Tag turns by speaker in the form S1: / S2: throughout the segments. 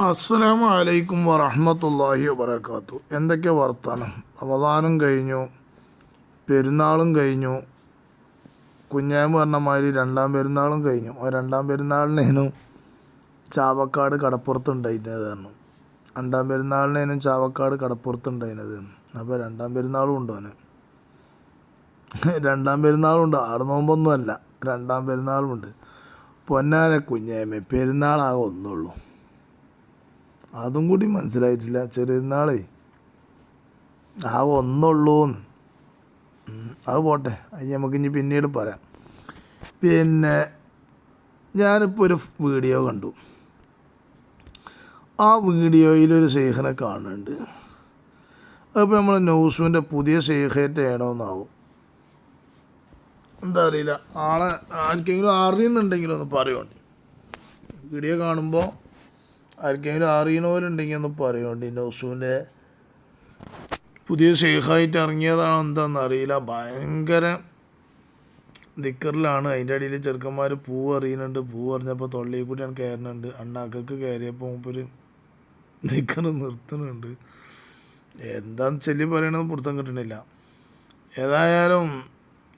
S1: അസ്സലാമു അലൈക്കും വറഹ്മത്തുള്ളാഹി വബറകാത്തു. എന്തൊക്കെ വർത്താനം? റമദാനും കഴിഞ്ഞു പെരുന്നാളും കഴിഞ്ഞു. കുഞ്ഞാൻ പറഞ്ഞ മാതിരി രണ്ടാം പെരുന്നാളും കഴിഞ്ഞു. ആ രണ്ടാം പെരുന്നാളിനേനും ചാവക്കാട് കടപ്പുറത്തുണ്ടായിരുന്നു കാരണം രണ്ടാം പെരുന്നാളിനേനും ചാവക്കാട് കടപ്പുറത്തുണ്ടായിരുന്നു അപ്പോൾ രണ്ടാം പെരുന്നാളും ഉണ്ടോ അവന്. രണ്ടാം പെരുന്നാളും ഉണ്ട് ആറ് നോമ്പൊന്നും അല്ല രണ്ടാം പെരുന്നാളും ഉണ്ട്. പൊന്നാര കുഞ്ഞായ്മ പെരുന്നാളാകെ അതും കൂടി മനസ്സിലായിട്ടില്ല. ചെറിയനാളേ ആ ഒന്നുള്ളൂന്ന്. അത് പോട്ടെ. അത് നമുക്ക് ഇനി പിന്നീട് പറയാം. പിന്നെ ഞാനിപ്പോൾ ഒരു വീഡിയോ കണ്ടു. ആ വീഡിയോയിൽ ഒരു ശേഖനെ കാണുന്നുണ്ട്. അപ്പോൾ നമ്മൾ നൗസുവിന്റെ പുതിയ ഷെയ്ഖേറ്റാണോന്നാവും എന്താ അറിയില്ല. ആളെ ആർക്കെങ്കിലും അറിയുന്നുണ്ടെങ്കിലും ഒന്ന് പറയുവാണ്ടി വീഡിയോ കാണുമ്പോൾ ആർക്കെങ്കിലും അറിയണവരുണ്ടെങ്കിൽ ഒന്ന് പറയുന്നുണ്ട് നൗസൂന്റെ പുതിയ ഷെയ്ഖായിട്ട് ഇറങ്ങിയതാണോ എന്താണെന്ന് അറിയില്ല. ഭയങ്കര ദിക്കറിലാണ്. അതിന്റെ അടിയിൽ ചെറുക്കന്മാർ പൂ എറിയുന്നുണ്ട്. പൂ എറിഞ്ഞപ്പോൾ തൊള്ളിയിൽ കൂടിയാണ് കയറുന്നുണ്ട്. അണ്ണാക്കക്ക് കയറിയപ്പോൾ മൂപ്പര് ദിക്കർ നിർത്തുന്നുണ്ട്. എന്താന്ന് ചെല്ലി പറയണത് പിടുത്തം കിട്ടണില്ല. ഏതായാലും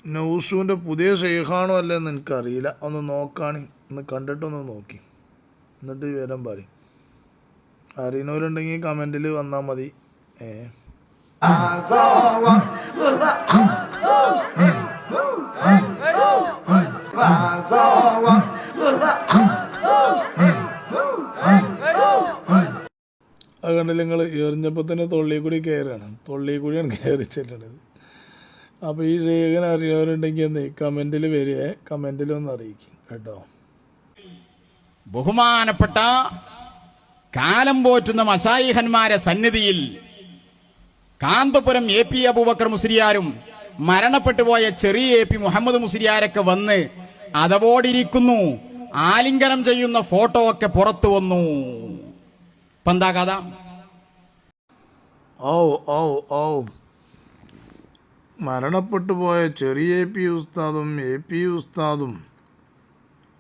S1: നൗസുവിന്റെ പുതിയ ഷെയ്ഖാണോ അല്ലെന്ന് എനിക്കറിയില്ല. ഒന്ന് നോക്കാണി. ഒന്ന് കണ്ടിട്ടൊന്ന് നോക്കി. എന്നിട്ട് വിവരം പറയും. അറിയുന്നവരുണ്ടെങ്കിൽ കമന്റിൽ വന്നാൽ മതി. ഏ. അത് കണ്ടില്ല നിങ്ങൾ എറിഞ്ഞപ്പോൾ തന്നെ തൊള്ളി കൂടി കയറുകയാണ്. തൊള്ളി കൂടിയാണ് കയറി ചെല്ലണത്. അപ്പോൾ ഈ ശേഖരൻ അറിയാറുണ്ടെങ്കിൽ ഒന്ന് കമന്റിൽ വരിക. കമന്റിൽ ഒന്ന് അറിയിക്കും. കേട്ടോ?
S2: ബഹുമാനപ്പെട്ട കാലം പോറ്റുന്ന മഷായിഹന്മാരെ സന്നിധിയിൽ കാന്തപുരം എ പി അബൂബക്കർ മുസ്ലിയാരും മരണപ്പെട്ടുപോയ ചെറിയ എ പി മുഹമ്മദ് മുസ്ലിയാരൊക്കെ വന്ന് അതവോടിരിക്കുന്നു ആലിംഗനം ചെയ്യുന്ന ഫോട്ടോ ഒക്കെ പുറത്തു വന്നു. എന്താ കഥ?
S1: ഓ ഓ ഓ മരണപ്പെട്ടു പോയ ചെറിയ എ പി ഉസ്താദും എ പി ഉസ്താദും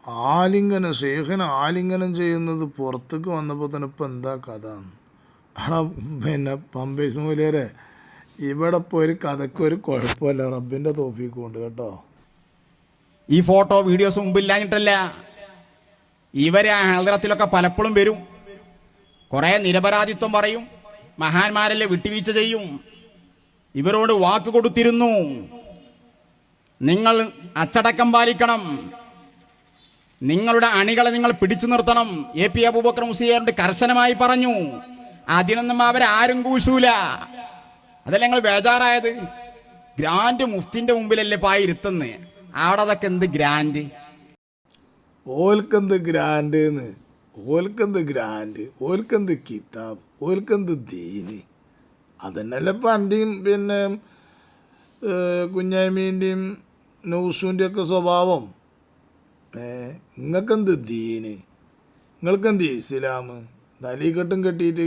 S1: ആലിംഗനം ഷേഖിനെ ആലിംഗനം ചെയ്യുന്നത് പുറത്തേക്ക് വന്നപ്പോൾ തന്നെ ഇപ്പം എന്താ കഥ? ആടാ പിന്നെ പമ്പേസ് മൂലേരെ ഇവിടെ ഇപ്പോൾ ഒരു കഥയ്ക്ക് ഒരു കുഴപ്പമില്ല. റബ്ബിന്റെ തോഫിക്ക് കൊണ്ട് കേട്ടോ.
S2: ഈ ഫോട്ടോ വീഡിയോസ് മുമ്പില്ലാഞ്ഞിട്ടല്ല ഇവരെ ആ ഹൽറത്തിലൊക്കെ പലപ്പോഴും വരും. കുറെ നിരപരാധിത്വം പറയും. മഹാന്മാരല്ലേ വിട്ടുവീഴ്ച ചെയ്യും. ഇവരോട് വാക്ക് കൊടുത്തിരുന്നു. നിങ്ങൾ അച്ചടക്കം പാലിക്കണം. നിങ്ങളുടെ അണികളെ നിങ്ങൾ പിടിച്ചു നിർത്തണം. എ പി അബൂബക്കർ മുസിയാറിന്റെ കർശനമായി പറഞ്ഞു. അതിനൊന്നും അവരാരും കൂശൂല. അതല്ല ഞങ്ങൾ ബേജാറായത്? ഗ്രാൻഡ് മുഫ്തിന്റെ മുമ്പിലല്ലേ പായി ഇരുത്തുന്നത് അവിടെ അതൊക്കെ എന്ത് ഗ്രാൻഡ്?
S1: ഓൽക്കെന്ത് ഗ്രാൻഡ് ഓൽക്കെന്ത് ഗ്രാൻഡ്? ഓൽക്കെന്ത് കിതാബ്? ഓൽക്കെന്ത് ദീന്? അതന്നെയല്ലേ ഇപ്പം എന്റെയും പിന്നെ കുഞ്ഞായ്മീന്റെയും നൗസുവിന്റെയൊക്കെ സ്വഭാവം. നിങ്ങൾക്കെന്ത് ദീന്? നിങ്ങൾക്കെന്ത് ഇസ്ലാം തലീക്കെട്ടും കെട്ടിയിട്ട്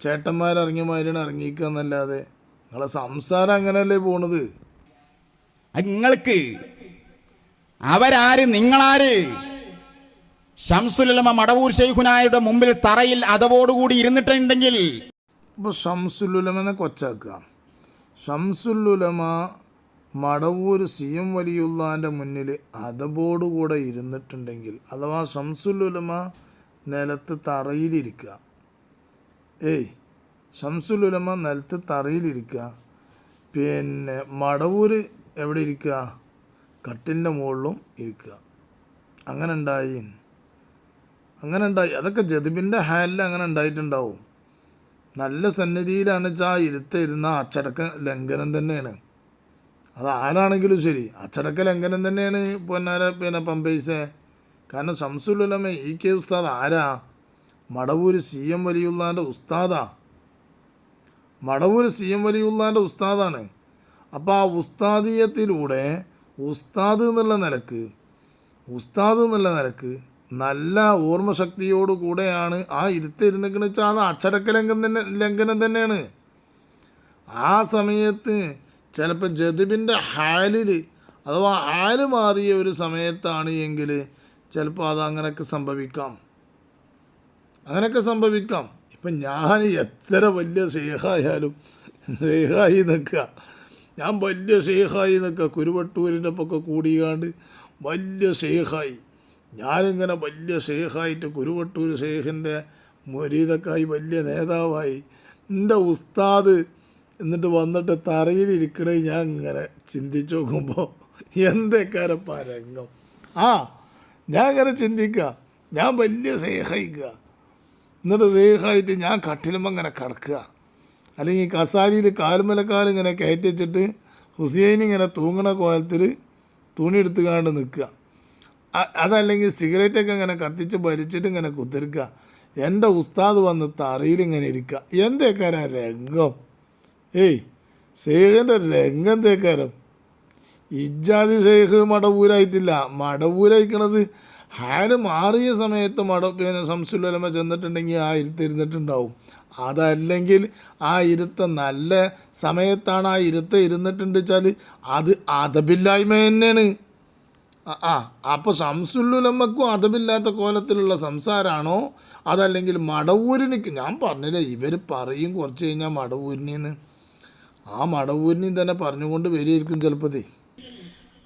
S1: ചേട്ടന്മാരിറങ്ങിയ മാതിരിയാണ് ഇറങ്ങിക്കുക എന്നല്ലാതെ നിങ്ങളെ സംസാരം അങ്ങനെയല്ലേ പോണത്?
S2: നിങ്ങൾക്ക് അവരാര് നിങ്ങളാര്? ഷംസുലമ മടവൂർ ശൈഖുനായുടെ മുമ്പിൽ തറയിൽ അതവോടുകൂടി ഇരുന്നിട്ടുണ്ടെങ്കിൽ
S1: ഇപ്പോൾ ഷംസുലുലമനെ കൊച്ചാക്കുക ഷംസുലുലമ മടവൂർ സി എം വലിയുള്ളാന്റെ മുന്നിൽ അതബോടുകൂടെ ഇരുന്നിട്ടുണ്ടെങ്കിൽ അഥവാ ഷംസുലുലമ നിലത്ത് തറയിലിരിക്കുക ഏയ് ഷംസുലുലമ നിലത്ത് തറയിലിരിക്കുക പിന്നെ മടവൂർ എവിടെ ഇരിക്കുക കട്ടിലിന്റെ മുകളിലും ഇരിക്കുക അങ്ങനെ ഉണ്ടായി അങ്ങനെ ഉണ്ടായി അതൊക്കെ ജതിബിന്റെ ഹാലിൽ അങ്ങനെ ഉണ്ടായിട്ടുണ്ടാവും. നല്ല സന്നിധിയിലാണ് വെച്ചാൽ ഇരുത്തിരുന്ന അച്ചടക്ക ലംഘനം തന്നെയാണ്. അത് ആരാണെങ്കിലും ശരി. അച്ചടക്ക ലംഘനം തന്നെയാണ് പൊന്നാര പിന്നെ പമ്പൈസെ കാരണം ശംസുലുലമ ഇ കെ ഉസ്താദ് ആരാ? മടവൂർ സി എം വലിയുള്ളാന്റെ ഉസ്താദാ. മടവൂര് സി എം വലിയുള്ളാന്റെ ഉസ്താദാണ്. അപ്പോൾ ആ ഉസ്താദീയത്തിലൂടെ ഉസ്താദ് എന്നുള്ള നിലയ്ക്ക് ഉസ്താദ് എന്നുള്ള നിലയ്ക്ക് നല്ല ഓർമ്മശക്തിയോടു കൂടെയാണ് ആ ഇരുത്തിരുന്നിക്കണെന്ന് വെച്ചാൽ അത് അച്ചടക്ക ലംഘനം തന്നെ ലംഘനം തന്നെയാണ്. ആ സമയത്ത് ചിലപ്പോൾ ജതിബിന്റെ ഹാലിൽ അഥവാ ഹാൽ മാറിയ ഒരു സമയത്താണ് എങ്കിൽ ചിലപ്പോൾ അത് അങ്ങനെയൊക്കെ സംഭവിക്കാം. അങ്ങനെയൊക്കെ സംഭവിക്കാം. ഇപ്പം ഞാൻ എത്ര വലിയ ഷെയ്ഖായാലും ഷെയ്ഖായി നിൽക്കുക. ഞാൻ വലിയ ഷെയ്ഖായി നിൽക്കുക. കുരുവട്ടൂരിന്റെ ഒക്കെ കൂടിയാണ്ട് വലിയ ഷെയ്ഖായി ഞാനിങ്ങനെ വലിയ ഷെയ്ഖായിട്ട് കുരുവട്ടൂർ ഷേഖിന്റെ മുരീതക്കായി വലിയ നേതാവായി. എന്റെ ഉസ്താദ് എന്നിട്ട് വന്നിട്ട് തറയിലിരിക്കണേ ഞാൻ ഇങ്ങനെ ചിന്തിച്ചു നോക്കുമ്പോൾ എന്തൊക്കെ പരംഗം ആ ഞാൻ ഇങ്ങനെ ചിന്തിക്കുക. ഞാൻ വലിയ സേഹയിക്കുക. എന്നിട്ട് സേഹായിട്ട് ഞാൻ കട്ടിലുമ്പോൾ ഇങ്ങനെ കിടക്കുക. അല്ലെങ്കിൽ കസാലിയിൽ കാലുമലക്കാലും ഇങ്ങനെ കയറ്റി വെച്ചിട്ട് ഹുസൈൻ ഇങ്ങനെ തൂങ്ങണ കോലത്തിൽ തുണി എടുത്ത് കാണ്ട് നിൽക്കുക. അതല്ലെങ്കിൽ സിഗരറ്റൊക്കെ ഇങ്ങനെ കത്തിച്ച് ഭരിച്ചിട്ട് ഇങ്ങനെ കുത്തിരിക്കുക. എന്റെ ഉസ്താദ് വന്ന് തറയിൽ ഇങ്ങനെ ഇരിക്കുക. എന്തേക്കാരാ രംഗം? ഏയ് ഷെയ്ഖിന്റെ രംഗം തേക്കാരം. ഇജാതി ഷെയ്ഖ് മടവൂരായിട്ടില്ല. മടവൂരായിക്കണത് ഹാര് മാറിയ സമയത്ത് മട പിന്നെ സംസുലമ ചെന്നിട്ടുണ്ടെങ്കിൽ ആ ഇരുത്തിരുന്നിട്ടുണ്ടാവും. അതല്ലെങ്കിൽ ആ ഇരുത്ത നല്ല സമയത്താണ് ആ ഇരുത്ത ഇരുന്നിട്ടുണ്ട് വെച്ചാൽ അത് അതബില്ലായ്മ തന്നെയാണ്. ആ, അപ്പോൾ സംസുല്ലുലമ്മക്കും അതമില്ലാത്ത കോലത്തിലുള്ള സംസാരമാണോ അതല്ലെങ്കിൽ മടവൂരിനിക്ക് ഞാൻ പറഞ്ഞില്ല ഇവർ പറയും കുറച്ച് കഴിഞ്ഞാൽ മടവൂരിനെന്ന്. ആ മടവൂരിനെയും തന്നെ പറഞ്ഞുകൊണ്ട് വരികയായിരിക്കും ചിലപ്പോഴേ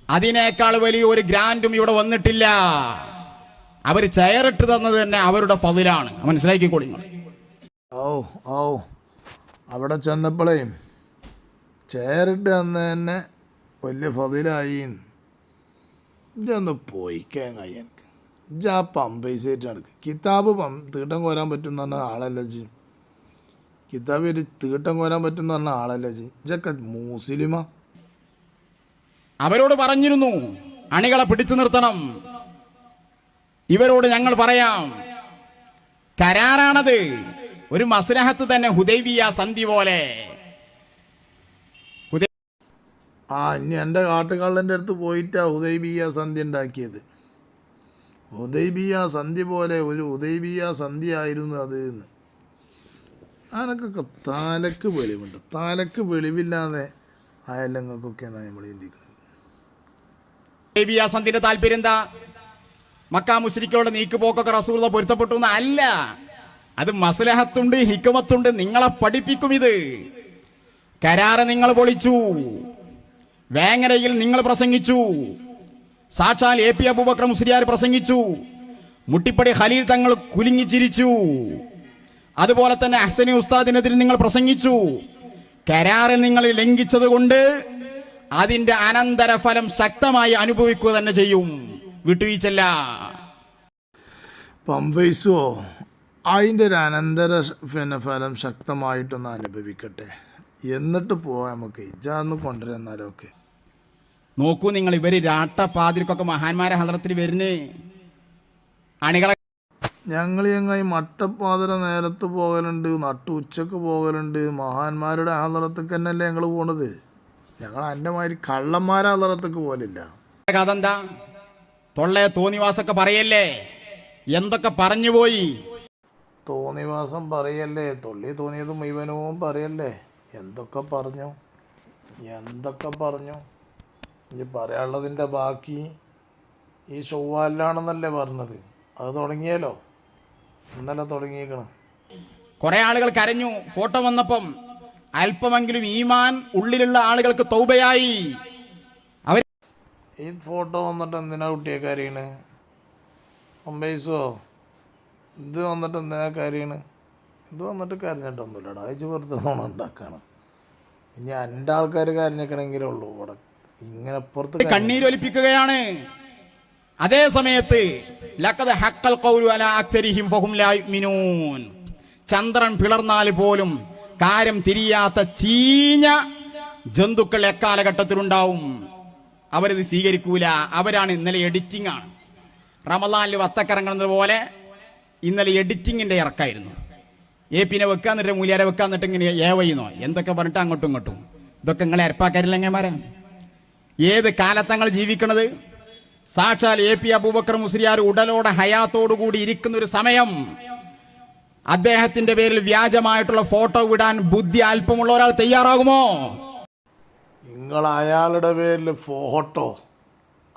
S2: അതിനേക്കാൾ വലിയ ഒരു ഗ്രാൻഡും ഇവിടെ വന്നിട്ടില്ല. അവർ ചെയറിട്ട് തന്നത് തന്നെ അവരുടെ ഫതിലാണ്. മനസ്സിലാക്കിക്കോളി.
S1: ഓ ഓ അവിടെ ചെന്നപ്പോഴേ ചേറിട്ട് തന്ന തന്നെ വലിയ ഫതിലായി. ഇജൊന്ന് പോയിക്കാൻ കഴിയ എനിക്ക് ഇജ ആ നടക്ക് കിതാബ് പം തീട്ടം കോരാൻ പറ്റും എന്ന് പറഞ്ഞ ആളല്ല ജി കിതാബ് ഒരു തീട്ടം കോരാൻ പറ്റുന്ന പറഞ്ഞ ആളല്ലേ ജി? ഇതൊക്കെ മൂസിലിമ.
S2: അവരോട് പറഞ്ഞിരുന്നു അണികളെ പിടിച്ചു നിർത്തണം. ഇവരോട് ഞങ്ങൾ പറയാം കരാറാണത്. ഒരു മസ്ലഹത്ത് തന്നെ ഹുദൈബിയ സന്ധി പോലെ.
S1: ആ ഇനി എന്റെ കാട്ടുകള്ളന്റെ അടുത്ത് പോയിട്ടാ ഉദൈബിയ സന്ധി ഉണ്ടാക്കിയത്. ഉദൈബിയ സന്ധി പോലെ ഒരു ഉദൈബിയ സന്ധി ആയിരുന്നു അത് എന്ന്. അതിനൊക്കെ തലക്ക് വെളിവുണ്ട്. തലക്ക് വെളിവില്ലാതെ അയലങ്ങൾക്കൊക്കെ നമ്മൾ ചിന്തിക്കുന്നത്?
S2: താല്പര്യം എന്താ? മക്ക മുസ്ലിക്കോട് നീക്കുപോക്കൊക്കെ റസൂള പൊരുത്തപ്പെട്ടു അല്ല. അത് മസലഹത്തുണ്ട് ഹിക്കുമത്തുണ്ട്. നിങ്ങളെ പഠിപ്പിക്കും ഇത്. കരാറ് നിങ്ങൾ പൊളിച്ചു. വേങ്ങരയിൽ നിങ്ങൾ പ്രസംഗിച്ചു. സാക്ഷാൽ എ പി അബൂബക്കർ മുസ്ലിയാർ പ്രസംഗിച്ചു. മുട്ടിപ്പടി ഖലീൽ തങ്ങൾ കുലുങ്ങി ചിരിച്ചു. അതുപോലെ തന്നെ അഹ്സനി ഉസ്താദിനെതിരെ നിങ്ങൾ പ്രസംഗിച്ചു. കരാറിൽ നിങ്ങൾ ലംഘിച്ചത് കൊണ്ട് അതിന്റെ അനന്തരഫലം ശക്തമായി അനുഭവിക്കുക തന്നെ ചെയ്യും. വിട്ടുവീഴ്ചല്ല.
S1: പമ്പൈസോ അതിന്റെ ഒരു അനന്തര പിന്നെ ഫലം ശക്തമായിട്ടൊന്ന് അനുഭവിക്കട്ടെ. എന്നിട്ട് പോവാം നമുക്ക്. ഇജാന്ന് കൊണ്ടുവരുന്നാലൊക്കെ
S2: നോക്കൂ നിങ്ങൾ ഇവർ രാട്ടപ്പാതിരിക്കൊക്കെ മഹാന്മാരെ ഹലത്തിൽ വരുന്നേ. അണികളെ
S1: ഞങ്ങൾ ചങ്ങായി മട്ടപ്പാതിര നേരത്ത് പോകലുണ്ട് നട്ടു ഉച്ചയ്ക്ക് പോകലുണ്ട്. മഹാന്മാരുടെ ആദറത്തേക്ക് തന്നെയല്ലേ ഞങ്ങൾ പോണത്? ഞങ്ങൾ എന്റെ മാതിരി കള്ളന്മാരെ ആദറത്തേക്ക് പോലില്ല
S2: കഥ എന്താ തൊള്ളയെ തോന്നിവാസൊക്കെ പറയല്ലേ? എന്തൊക്കെ പറഞ്ഞു പോയി?
S1: തോന്നിവാസം പറയല്ലേ? തൊള്ളി തോന്നിയത് മുഴുവനവും പറയല്ലേ? എന്തൊക്കെ പറഞ്ഞു? എന്തൊക്കെ പറഞ്ഞു? ഇനി പറയാനുള്ളതിന്റെ ബാക്കി ഈ ചൊവ്വാലിലാണെന്നല്ലേ പറഞ്ഞത്. അത് തുടങ്ങിയാലോ? ഇന്നലെ തുടങ്ങിയേക്കണം.
S2: കുറെ ആളുകൾ കരഞ്ഞു. ഫോട്ടോ വന്നപ്പം അല്പമെങ്കിലും ഈമാൻ ഉള്ളിലുള്ള ആളുകൾക്ക് തൗബയായി. അവർ
S1: ഈ ഫോട്ടോ വന്നിട്ട് എന്തിനാ കുട്ടിയെ കാര്യണ്? ഒമ്പൈസോ ഇത് വന്നിട്ട് എന്തിനാ കാര്യണ്? ഇത് വന്നിട്ട് കരഞ്ഞിട്ടൊന്നുമില്ലടാ. അയച്ച് വെറുതെ നോണ ഉണ്ടാക്കാണ്. ഇനി എന്റെ ആൾക്കാർ കരഞ്ഞേക്കണമെങ്കിലേ ഉള്ളൂ. ഇവിടെ ഇങ്ങനെ പുറത്ത്
S2: കണ്ണീരൊലിപ്പിക്കുകയാണ് അതേ സമയത്ത് ലക്കത് അലാ അക്തരിഹിം ഫഹും ചന്ദ്രൻ പിളർന്നാൽ പോലും കാര്യം തിരിയാത്ത ചീഞ്ഞ ജന്തുക്കൾ എക്കാലഘട്ടത്തിലുണ്ടാവും. അവരിത് സ്വീകരിക്കൂല. അവരാണ് ഇന്നലെ എഡിറ്റിംഗ് ആണ്. റമദാനിൽ വത്തക്കിറങ്ങുന്നത് പോലെ ഇന്നലെ എഡിറ്റിങ്ങിന്റെ ഇറക്കായിരുന്നു. എ പിന്നെ വെക്കാന്നിട്ട് മൂലിയാരെ വെക്കാന്നിട്ട് ഇങ്ങനെ ഏവയുന്നോ എന്തൊക്കെ പറഞ്ഞിട്ട് അങ്ങോട്ടും ഇങ്ങോട്ടും? ഇതൊക്കെ നിങ്ങളെ അരപ്പാക്കരില്ലെങ്ങന്മാരാ ഏത് കാലത്തങ്ങൾ ജീവിക്കണത്? സാക്ഷാൽ എ പി അബൂബക്കർ മുസ്ലിയാർ ഉടലോടെ ഹയാത്തോടുകൂടി ഇരിക്കുന്ന ഒരു സമയം. അദ്ദേഹത്തിന്റെ പേരിൽ വ്യാജമായിട്ടുള്ള ഫോട്ടോ വിടാൻ ബുദ്ധി അല്പമുള്ള ഒരാൾ തയ്യാറാകുമോ?
S1: നിങ്ങൾ അയാളുടെ പേരിൽ ഫോട്ടോ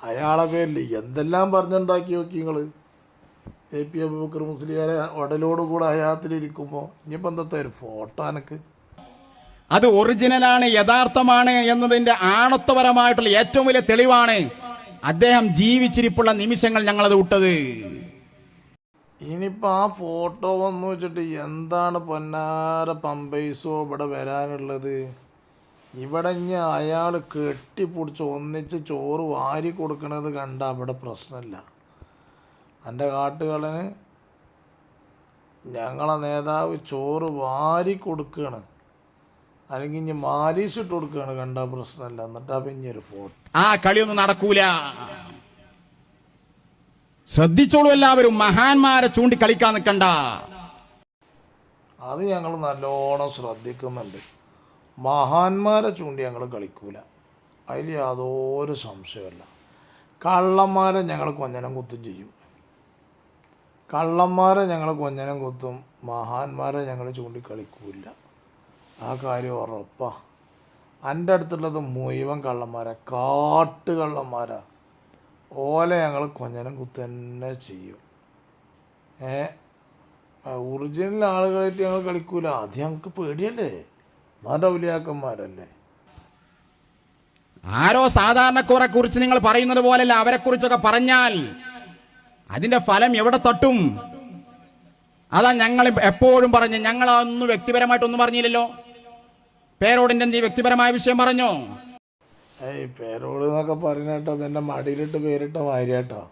S1: അയാളുടെ പേരിൽ എന്തെല്ലാം പറഞ്ഞുണ്ടാക്കി നോക്കി നിങ്ങൾ എ പി അബൂബക്കർ മുസ്ലിയാരെ ഉടലോടുകൂടെ ഹയാത്തിലിരിക്കുമ്പോൾ ഇനിയിപ്പോൾ എന്താ ഒരു ഫോട്ടോ എനിക്ക്?
S2: അത് ഒറിജിനലാണ് യഥാർത്ഥമാണ് എന്നതിന്റെ ആണത്വപരമായിട്ടുള്ള ഏറ്റവും വലിയ തെളിവാണ്. അദ്ദേഹം ജീവിച്ചിരിപ്പുള്ള നിമിഷങ്ങൾ ഞങ്ങളത് വിട്ടത്.
S1: ഇനിയിപ്പോൾ ആ ഫോട്ടോ വന്നു വെച്ചിട്ട് എന്താണ് പൊന്നാര പമ്പൈസോ ഇവിടെ വരാനുള്ളത്? ഇവിടെ ഇനി അയാൾ കെട്ടിപ്പിടിച്ച് ഒന്നിച്ച് ചോറ് വാരി കൊടുക്കണത് കണ്ട അവിടെ പ്രശ്നമില്ല. എന്റെ കാട്ടുകളന് ഞങ്ങളെ നേതാവ് ചോറ് വാരി കൊടുക്കുകയാണ്. അല്ലെങ്കിൽ ഇനി മാലീസ് ഇട്ട് കൊടുക്കുകയാണ് കണ്ട പ്രശ്നമല്ല. എന്നിട്ടാ പിന്നെ ഒരു ഫോട്ടോ.
S2: ആ കളിയൊന്നും നടക്കൂല. ശ്രദ്ധിച്ചോളൂ എല്ലാവരും. മഹാന്മാരെ ചൂണ്ടി കളിക്കാൻ നിൽക്കണ്ട.
S1: അത് ഞങ്ങൾ നല്ലോണം ശ്രദ്ധിക്കുന്നുണ്ട്. മഹാന്മാരെ ചൂണ്ടി ഞങ്ങൾ കളിക്കൂല. അതിൽ യാതൊരു സംശയമല്ല കള്ളന്മാരെ ഞങ്ങൾ കൊഞ്ഞനം കുത്തും ചെയ്യും. കള്ളന്മാരെ ഞങ്ങൾ കൊഞ്ഞനം കുത്തും. മഹാന്മാരെ ഞങ്ങൾ ചൂണ്ടി കളിക്കൂല. ആ കാര്യം ഉറപ്പാ. എന്റെ അടുത്തുള്ളത് മുഴുവൻ കള്ളന്മാരാ. കാട്ടുകള്ളന്മാരാ ഓലെ ഞങ്ങൾ കൊഞ്ഞനം കുത്തന്നെ ചെയ്യും. ഏ? ഒറിജിനൽ ആളുകളായിട്ട് ഞങ്ങൾ കളിക്കൂല. അത് ഞങ്ങൾക്ക് പേടിയല്ലേ? നല്ല ഔലിയാക്കന്മാരല്ലേ?
S2: ആരോ സാധാരണക്കാരെ കുറിച്ച് നിങ്ങൾ പറയുന്നത് പോലല്ല അവരെ കുറിച്ചൊക്കെ പറഞ്ഞാൽ അതിന്റെ ഫലം എവിടെ തട്ടും? അതാ ഞങ്ങൾ എപ്പോഴും പറഞ്ഞു ഞങ്ങൾ ഒന്നും വ്യക്തിപരമായിട്ടൊന്നും പറഞ്ഞില്ലല്ലോ. പേരോടിന്റെ നീ വ്യക്തിപരമായ വിഷയം പറഞ്ഞോ?
S1: ഏയ് പേരോട് എന്നൊക്കെ പറയുന്ന കേട്ടോ. എന്റെ മടിയിലിട്ട് പേരിട്ട ഭാര്യട്ടോ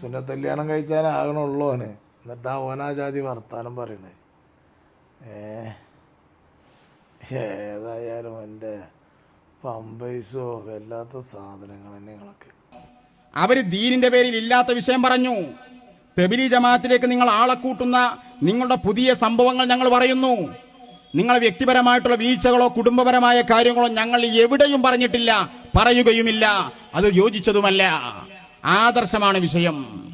S1: പിന്നെ കല്യാണം കഴിച്ചാലാകണുള്ളൂ അവന്. എന്നിട്ടാ ഓനാ ജാതി വർത്താനം പറയണേ. ഏ ഏതായാലും എന്റെ പമ്പൈസോ വല്ലാത്ത സാധനങ്ങൾ നിങ്ങളൊക്കെ.
S2: അവർ ദീനിന്റെ പേരിൽ ഇല്ലാത്ത വിഷയം പറഞ്ഞു. തെബിലി ജമാഅത്തിലേക്ക് നിങ്ങൾ ആളെ കൂട്ടുന്ന നിങ്ങളുടെ പുതിയ സംഭവങ്ങൾ ഞങ്ങൾ പറയുന്നു. നിങ്ങൾ വ്യക്തിപരമായിട്ടുള്ള വീഴ്ചകളോ കുടുംബപരമായ കാര്യങ്ങളോ ഞങ്ങൾ എവിടെയും പറഞ്ഞിട്ടില്ല പറയുകയുമില്ല. അത് യോജിച്ചതുമല്ല. ആദർശമാണ് വിഷയം.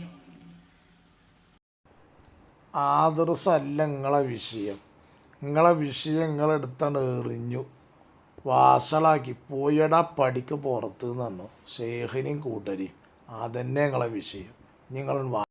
S1: ആദർശമല്ല നിങ്ങളെ വിഷയം. നിങ്ങളെ വിഷയം നിങ്ങളെടുത്താണ് എറിഞ്ഞു. വാസളാക്കി പോയടാ പടിക്ക് പുറത്ത് നിന്നു. ഷേഖിനെയും കൂട്ടരെയും. അതന്നെ നിങ്ങളെ വിഷയം. നിങ്ങൾ